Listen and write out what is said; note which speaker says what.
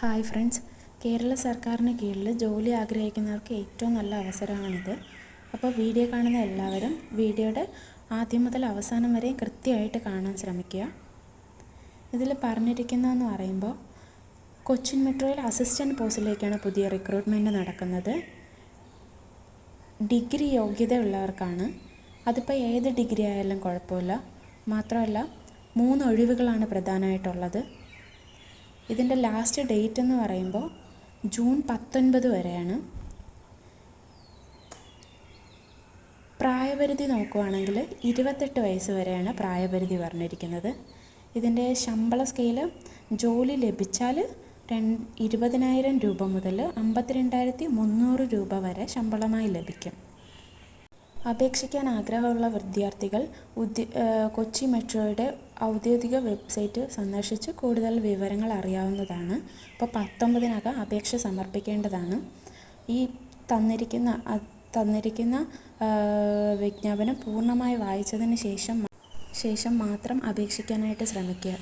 Speaker 1: Hi friends. Kerala സർക്കാരിന് കീഴിൽ ജോലി ആഗ്രഹിക്കുന്നവർക്ക് ഏറ്റവും നല്ല അവസരമാണിത്. അപ്പോൾ വീഡിയോ കാണുന്ന എല്ലാവരും വീഡിയോയുടെ ആദ്യം മുതൽ അവസാനം വരെ കൃത്യമായിട്ട് കാണാൻ ശ്രമിക്കുക. ഇതിൽ പറഞ്ഞിരിക്കുന്നതെന്ന് പറയുമ്പോൾ കൊച്ചിൻ മെട്രോയിൽ അസിസ്റ്റന്റ് പോസ്റ്റിലേക്കാണ് പുതിയ റിക്രൂട്ട്മെന്റ് നടക്കുന്നത്. ഡിഗ്രി യോഗ്യത ഉള്ളവർക്കാണ് അതിപ്പോൾ ഏത് ഡിഗ്രി ആയാലും കുഴപ്പമില്ല. മാത്രമല്ല മൂന്ന് ഒഴിവുകളാണ് പ്രധാനമായിട്ടുള്ളത്. ഇതിന്റെ ലാസ്റ്റ് ഡേറ്റ് എന്ന് പറയുമ്പോൾ ജൂൺ പത്തൊൻപത് വരെയാണ്. പ്രായപരിധി നോക്കുവാണെങ്കിൽ ഇരുപത്തെട്ട് വയസ്സ് വരെയാണ് പ്രായപരിധി പറഞ്ഞിരിക്കുന്നത്. ഇതിന്റെ ശമ്പള സ്കെയിൽ ജോലി ലഭിച്ചാൽ രണ്ട് ഇരുപതിനായിരം രൂപ മുതൽ അമ്പത്തിരണ്ടായിരത്തി മുന്നൂറ് രൂപ വരെ ശമ്പളമായി ലഭിക്കും. അപേക്ഷിക്കാൻ ആഗ്രഹമുള്ള വിദ്യാർത്ഥികൾ കൊച്ചി മെട്രോയുടെ ഔദ്യോഗിക വെബ്സൈറ്റ് സന്ദർശിച്ച് കൂടുതൽ വിവരങ്ങൾ അറിയാവുന്നതാണ്. അപ്പോൾ പത്തൊമ്പതിനകം അപേക്ഷ സമർപ്പിക്കേണ്ടതാണ്. ഈ തന്നിരിക്കുന്ന തന്നിരിക്കുന്ന വിജ്ഞാപനം പൂർണമായി വായിച്ചതിന് ശേഷം ശേഷം മാത്രം അപേക്ഷിക്കാനായിട്ട് ശ്രമിക്കുക.